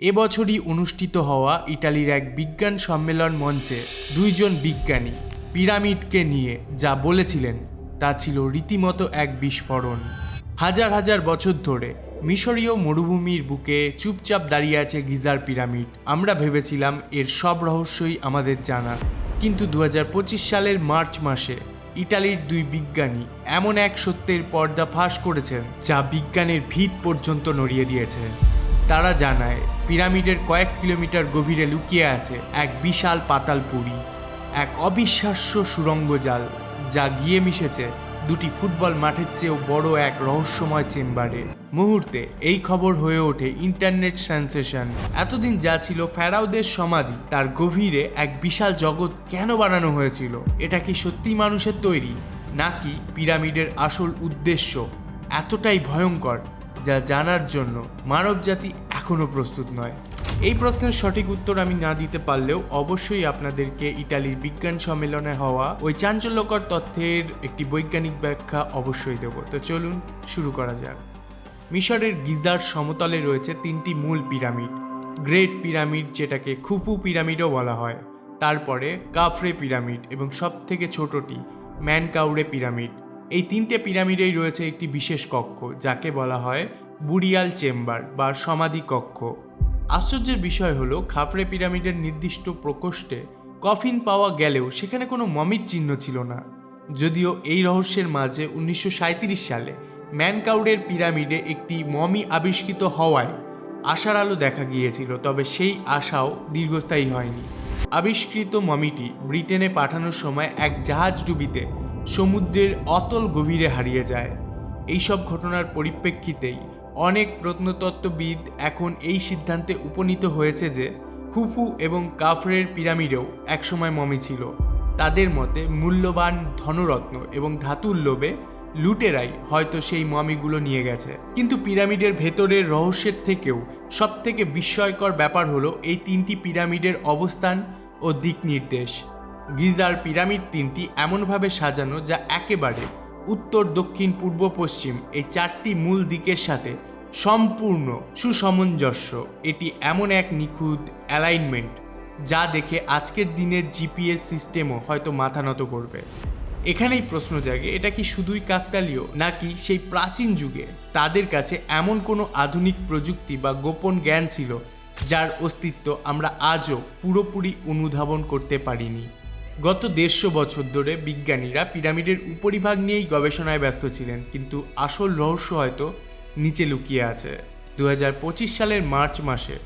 এবছরই অনুষ্ঠিত হওয়া ইটালির এক বিজ্ঞান সম্মেলন মঞ্চে দুইজন বিজ্ঞানী পিরামিডকে নিয়ে যা বলেছিলেন, তা ছিল রীতিমতো এক বিস্ফোরণ। হাজার হাজার বছর ধরে মিশরীয় মরুভূমির বুকে চুপচাপ দাঁড়িয়ে আছে গিজার পিরামিড। আমরা ভেবেছিলাম এর সব রহস্যই আমাদের জানা। কিন্তু দু হাজার পঁচিশ সালের মার্চ মাসে ইটালির দুই বিজ্ঞানী এমন এক সত্যের পর্দা ফাঁস করেছেন, যা বিজ্ঞানের ভিত পর্যন্ত নড়িয়ে দিয়েছে। তারা জানায়, পিরামিডের কয়েক কিলোমিটার গভীরে লুকিয়ে আছে এক বিশাল পাতাল পাতালপুরি এক অবিশ্বাস্য সুরঙ্গ জাল, যা গিয়ে মিশেছে দুটি ফুটবল মাঠের চেয়েও বড় এক রহস্যময় চেম্বারে। মুহূর্তে এই খবর হয়ে ওঠে ইন্টারনেট সেন্সেশন। এতদিন যা ছিল ফেরাউদের সমাধি, তার গভীরে এক বিশাল জগৎ কেন বানানো হয়েছিল? এটা কি সত্যি মানুষের তৈরি? নাকি পিরামিডের আসল উদ্দেশ্য এতটাই ভয়ঙ্কর? যা জানার জন্য মানবজাতি এখনও প্রস্তুত নয়। এই প্রশ্নের সঠিক উত্তর আমি না দিতে পারলেও অবশ্যই আপনাদেরকে ইটালির বিজ্ঞান সম্মেলনে হওয়া ওই চাঞ্চল্যকর তথ্যের একটি বৈজ্ঞানিক ব্যাখ্যা অবশ্যই দেব। তো চলুন শুরু করা যাক। মিশরের গিজার সমতলে রয়েছে তিনটি মূল পিরামিড। গ্রেট পিরামিড, যেটাকে খুফু পিরামিডও বলা হয়। তারপরে কাফরে পিরামিড এবং সবথেকে ছোটটি ম্যানকাউরে পিরামিড। এই তিনটে পিরামিডেই রয়েছে একটি বিশেষ কক্ষ, যাকে বলা হয় বুরিয়াল চেম্বার বা সমাধি কক্ষ। আশ্চর্যের বিষয় হলো খাপড়ে পিরামিডের নির্দিষ্ট প্রকোষ্ঠে কফিন পাওয়া গেলেও সেখানে কোনো মমির চিহ্ন ছিল না। যদিও এই রহস্যের মাঝে উনিশশো সাঁইত্রিশ সালে ম্যানকাউডের পিরামিডে একটি মমি আবিষ্কৃত হওয়ায় আশার আলো দেখা গিয়েছিল, তবে সেই আশাও দীর্ঘস্থায়ী হয়নি। আবিষ্কৃত মমিটি ব্রিটেনে পাঠানোর সময় এক জাহাজ ডুবিতে সমুদ্রের অতল গভীরে হারিয়ে যায়। এইসব ঘটনার পরিপ্রেক্ষিতেই অনেক প্রত্নতত্ত্ববিদ এখন এই সিদ্ধান্তে উপনীত হয়েছে যে খুফু এবং কাফরের পিরামিডেও একসময় মমি ছিল। তাদের মতে মূল্যবান ধনরত্ন এবং ধাতুর লোভে লুটেরাই হয়তো সেই মমিগুলো নিয়ে গেছে। কিন্তু পিরামিডের ভেতরের রহস্যের থেকেও সবথেকে বিস্ময়কর ব্যাপার হলো এই তিনটি পিরামিডের অবস্থান ও দিক নির্দেশ। গিজার পিরামিড তিনটি এমনভাবে সাজানো যা একেবারে উত্তর, দক্ষিণ, পূর্ব, পশ্চিম এই চারটি মূল দিকের সাথে সম্পূর্ণ সুসমঞ্জস্য। এটি এমন এক নিখুঁত অ্যালাইনমেন্ট যা দেখে আজকের দিনের জিপিএস সিস্টেমও হয়তো মাথা নত করবে। এখানেই প্রশ্ন জাগে, এটা কি শুধুই কাকতালীয় নাকি সেই প্রাচীন যুগে? তাদের কাছে এমন কোনো আধুনিক প্রযুক্তি বা গোপন জ্ঞান ছিল যার অস্তিত্ব আমরা আজও পুরোপুরি অনুধাবন করতে পারিনি। গত দেড়শো বছর ধরে বিজ্ঞানীরা পিরামিডের উপরিভাগ নিয়েই গবেষণায় ব্যস্ত ছিলেন, কিন্তু আসল রহস্য হয়তো নিচে লুকিয়ে আছে। দু হাজার পঁচিশ সালের মার্চ মাসে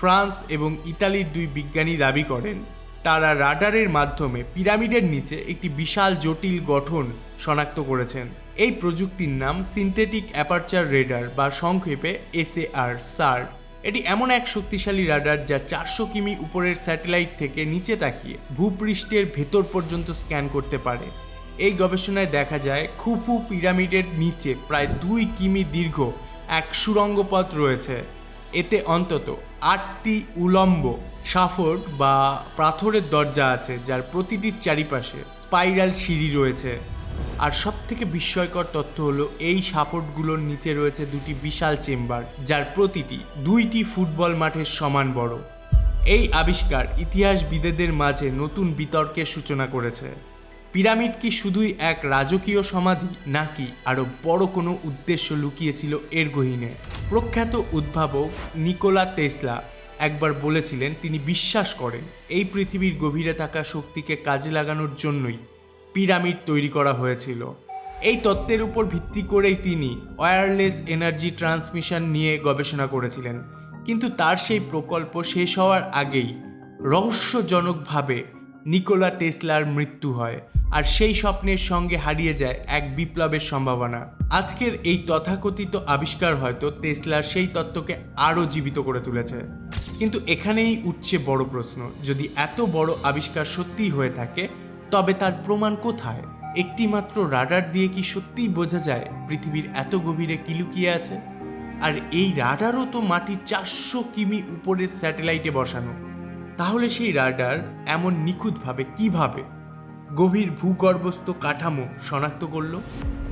ফ্রান্স এবং ইতালির দুই বিজ্ঞানী দাবি করেন, তারা রাডারের মাধ্যমে পিরামিডের নিচে একটি বিশাল জটিল গঠন শনাক্ত করেছেন। এই প্রযুক্তির নাম সিনথেটিক অ্যাপারচার রেডার বা সংক্ষেপে এসএআর সার এটি এমন এক শক্তিশালী রাডার যা চারশো কিমি উপরের স্যাটেলাইট থেকে নিচে তাকিয়ে ভূপৃষ্ঠের ভেতর পর্যন্ত স্ক্যান করতে পারে। এই গবেষণায় দেখা যায়, খুফু পিরামিডের নিচে প্রায় দুই কিমি দীর্ঘ এক সুড়ঙ্গ পথ রয়েছে। এতে অন্তত আটটি উলম্ব সাফোর্ড বা পাথরের দরজা আছে, যার প্রতিটির চারিপাশে স্পাইরাল সিঁড়ি রয়েছে। আর সব থেকে বিস্ময়কর তথ্য হলো এই সাপোর্টগুলোর নিচে রয়েছে দুটি বিশাল চেম্বার, যার প্রতিটি দুইটি ফুটবল মাঠের সমান বড়। এই আবিষ্কার ইতিহাসবিদেদের মাঝে নতুন বিতর্কের সূচনা করেছে। পিরামিড কি শুধুই এক রাজকীয় সমাধি, নাকি আরও বড় কোনো উদ্দেশ্য লুকিয়েছিল এর গহীনে? প্রখ্যাত উদ্ভাবক নিকোলা তেসলা একবার বলেছিলেন, তিনি বিশ্বাস করেন, এই পৃথিবীর গভীরে থাকা শক্তিকে কাজে লাগানোর জন্যই পিরামিড তৈরি করা হয়েছিল। এই তত্ত্বের উপর ভিত্তি করেই তিনি ওয়্যারলেস এনার্জি ট্রান্সমিশন নিয়ে গবেষণা করেছিলেন। কিন্তু তার সেই প্রকল্প শেষ হওয়ার আগেই রহস্যজনকভাবে নিকোলা টেসলার মৃত্যু হয় আর সেই স্বপ্নের সঙ্গে হারিয়ে যায় এক বিপ্লবের সম্ভাবনা। আজকের এই তথাকথিত আবিষ্কার হয়তো টেসলার সেই তত্ত্বকে আরও জীবিত করে তুলেছে। কিন্তু এখানেই উঠছে বড় প্রশ্ন, যদি এত বড় আবিষ্কার সত্যিই হয়ে থাকে তবে তার প্রমাণ কোথায়? একটি মাত্র রাডার দিয়ে কি সত্যিই বোঝা যায় পৃথিবীর এত গভীরে কি লুকিয়ে আছে? আর এই রাডারও তো মাটির চারশো কিমি উপরের স্যাটেলাইটে বসানো। তাহলে সেই রাডার এমন নিখুঁতভাবে কীভাবে গভীর ভূগর্ভস্থ কাঠামো শনাক্ত করল।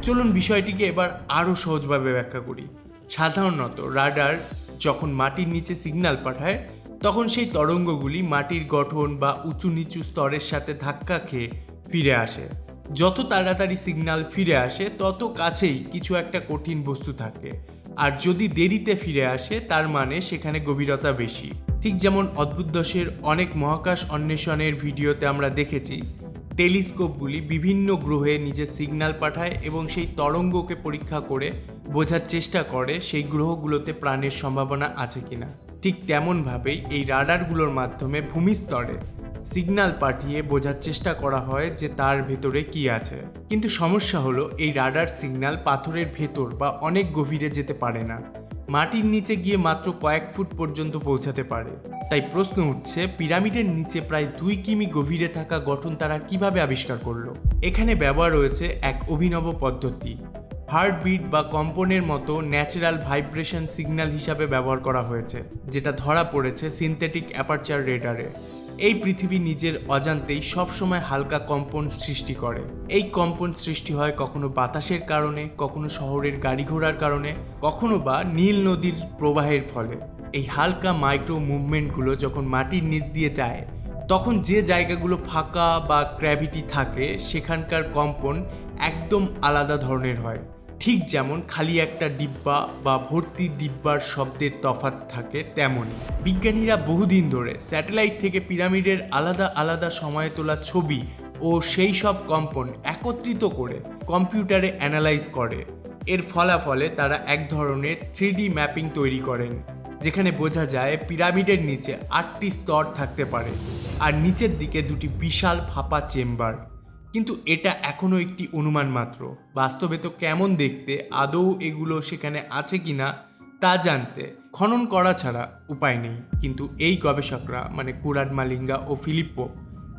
চলুন বিষয়টিকে এবার আরও সহজভাবে ব্যাখ্যা করি। সাধারণত রাডার যখন মাটির নিচে সিগন্যাল পাঠায় তখন সেই তরঙ্গগুলি মাটির গঠন বা উঁচু নিচু স্তরের সাথে ধাক্কা খেয়ে ফিরে আসে। যত তাড়াতাড়ি সিগন্যাল ফিরে আসে, তত কাছেই কিছু একটা কঠিন বস্তু থাকে। আর যদি দেরিতে ফিরে আসে, তার মানে সেখানে গভীরতা বেশি। ঠিক যেমন অদ্ভুত দশের অনেক মহাকাশ অন্বেষণের ভিডিওতে আমরা দেখেছি, টেলিস্কোপগুলি বিভিন্ন গ্রহে নিজের সিগন্যাল পাঠায় এবং সেই তরঙ্গকে পরীক্ষা করে বোঝার চেষ্টা করে সেই গ্রহগুলোতে প্রাণের সম্ভাবনা আছে কিনা। ঠিক তেমনভাবেই এই রাডারগুলোর মাধ্যমে ভূমিস্তরে সিগন্যাল পাঠিয়ে বোঝার চেষ্টা করা হয় যে তার ভেতরে কি আছে। কিন্তু সমস্যা হলো, এই রাডার সিগন্যাল পাথরের ভেতর বা অনেক গভীরে যেতে পারে না। মাটির নিচে গিয়ে মাত্র কয়েক ফুট পর্যন্ত পৌঁছাতে পারে। তাই প্রশ্ন উঠছে, পিরামিডের নিচে প্রায় দুই কিমি গভীরে থাকা গঠন তারা কীভাবে আবিষ্কার করল? এখানে ব্যবহার রয়েছে এক অভিনব পদ্ধতি। হার্টবিট বা কম্পনের মতো ন্যাচারাল ভাইব্রেশন সিগন্যাল হিসাবে ব্যবহার করা হয়েছে, যেটা ধরা পড়েছে সিনথেটিক অ্যাপারচার রেডারে। এই পৃথিবী নিজের অজান্তেই সবসময় হালকা কম্পন সৃষ্টি করে। এই কম্পন সৃষ্টি হয় কখনো বাতাসের কারণে, কখনো শহরের গাড়ি ঘোড়ার কারণে, কখনো বা নীল নদীর প্রবাহের ফলে। এই হালকা মাইক্রো মুভমেন্টগুলো যখন মাটির নিচ দিয়ে যায়, তখন যে জায়গাগুলো ফাঁকা বা গ্র্যাভিটি থাকে, সেখানকার কম্পন একদম আলাদা ধরনের হয়। ঠিক যেমন খালি একটা ডিব্বা বা ভর্তি ডিব্বার শব্দের তফাৎ থাকে তেমনই। বিজ্ঞানীরা বহুদিন ধরে স্যাটেলাইট থেকে পিরামিডের আলাদা আলাদা সময়ে তোলা ছবি ও সেই সব কম্পন একত্রিত করে কম্পিউটারে অ্যানালাইজ করে। এর ফলাফলে তারা এক ধরনের থ্রি ম্যাপিং তৈরি করেন, যেখানে বোঝা যায় পিরামিডের নিচে আটটি স্তর থাকতে পারে আর নিচের দিকে দুটি বিশাল ফাঁপা চেম্বার। কিন্তু এটা এখনও একটি অনুমান মাত্র। বাস্তবে তো কেমন দেখতে, আদৌ এগুলো সেখানে আছে কিনা, তা জানতে খনন করা ছাড়া উপায় নেই। কিন্তু এই গবেষকরা মানে কুরাড মালিঙ্গা ও ফিলিপ্পো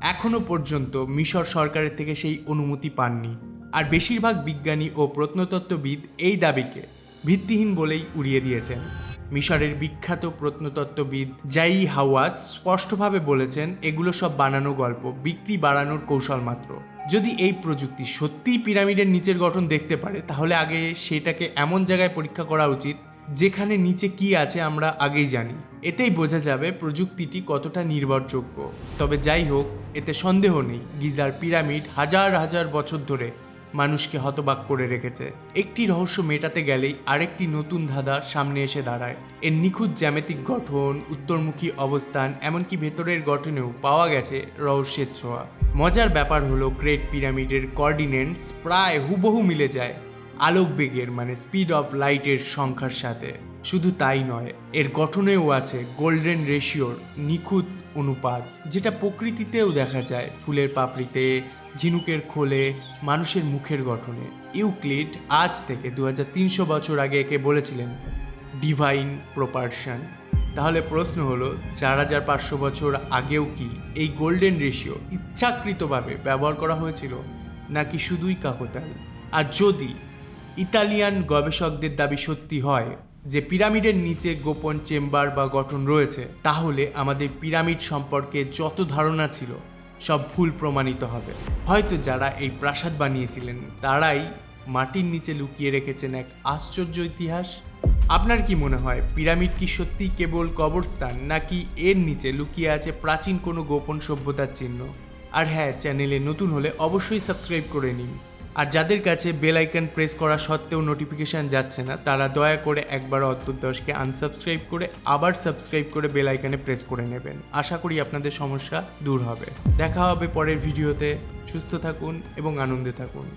এখনও পর্যন্ত মিশর সরকারের থেকে সেই অনুমতি পাননি। আর বেশিরভাগ বিজ্ঞানী ও প্রত্নতত্ত্ববিদ এই দাবিকে ভিত্তিহীন বলেই উড়িয়ে দিয়েছেন। মিশরের বিখ্যাত প্রত্নতত্ত্ববিদ জাই হাওয়াস স্পষ্টভাবে বলেছেন, এগুলো সব বানানো গল্প, বিক্রি বাড়ানোর কৌশল মাত্র। যদি এই প্রযুক্তি সত্যিই পিরামিডের নিচের গঠন দেখতে পারে, তাহলে আগে সেটাকে এমন জায়গায় পরীক্ষা করা উচিত, যেখানে নিচে কি আছে আমরা আগেই জানি। এতেই বোঝা যাবে প্রযুক্তিটি কতটা নির্ভরযোগ্য। তবে যাই হোক, এতে সন্দেহ নেই, গিজার পিরামিড হাজার হাজার বছর ধরে মানুষকে হতবাক করে রেখেছে। একটি রহস্য মেটাতে গেলেই আরেকটি নতুন ধাঁধা সামনে এসে দাঁড়ায়। এর নিখুঁত জ্যামিতিক গঠন, উত্তরমুখী অবস্থান, এমনকি ভেতরের গঠনেও পাওয়া গেছে রহস্যের ছোঁয়া। মজার ব্যাপার হলো, গ্রেট পিরামিডের কোঅর্ডিনেটস প্রায় হুবহু মিলে যায় আলোক বেগের মানে স্পিড অফ লাইটের সংখ্যার সাথে। শুধু তাই নয়, এর গঠনেও আছে গোল্ডেন রেশিওর নিখুঁত অনুপাত, যেটা প্রকৃতিতেও দেখা যায় ফুলের পাপড়িতে, ঝিনুকের খোলে, মানুষের মুখের গঠনে। ইউক্লিড আজ থেকে দু হাজার তিনশো বছর আগে একে বলেছিলেন ডিভাইন প্রপারশন। তাহলে প্রশ্ন হলো, চার হাজার পাঁচশো বছর আগেও কি এই গোল্ডেন রেশিও ইচ্ছাকৃতভাবে ব্যবহার করা হয়েছিল, নাকি শুধুই কাকতাল? আর যদি ইতালিয়ান গবেষকদের দাবি সত্যি হয় যে পিরামিডের নিচে গোপন চেম্বার বা গঠন রয়েছে, তাহলে আমাদের পিরামিড সম্পর্কে যত ধারণা ছিল, সব ভুল প্রমাণিত হবে। হয়তো যারা এই প্রাসাদ বানিয়েছিলেন, তারাই মাটির নিচে লুকিয়ে রেখেছেন এক আশ্চর্য ইতিহাস। আপনার কি মনে হয়, পিরামিড কি সত্যি কেবল কবরস্থান, নাকি এর নিচে লুকিয়ে আছে প্রাচীন কোনো গোপন সভ্যতার চিহ্ন? আর হ্যাঁ চ্যানেলে নতুন হলে অবশ্যই সাবস্ক্রাইব করে নিন। আর যাদের কাছে বেল আইকন প্রেস করা সত্ত্বেও নোটিফিকেশান যাচ্ছে না, তারা দয়া করে একবার অদ্ভুত দশকে আনসাবস্ক্রাইব করে আবার সাবস্ক্রাইব করে বেল আইকনে প্রেস করে নেবেন। আশা করি আপনাদের সমস্যা দূর হবে। দেখা হবে পরের ভিডিওতে সুস্থ থাকুন এবং আনন্দে থাকুন।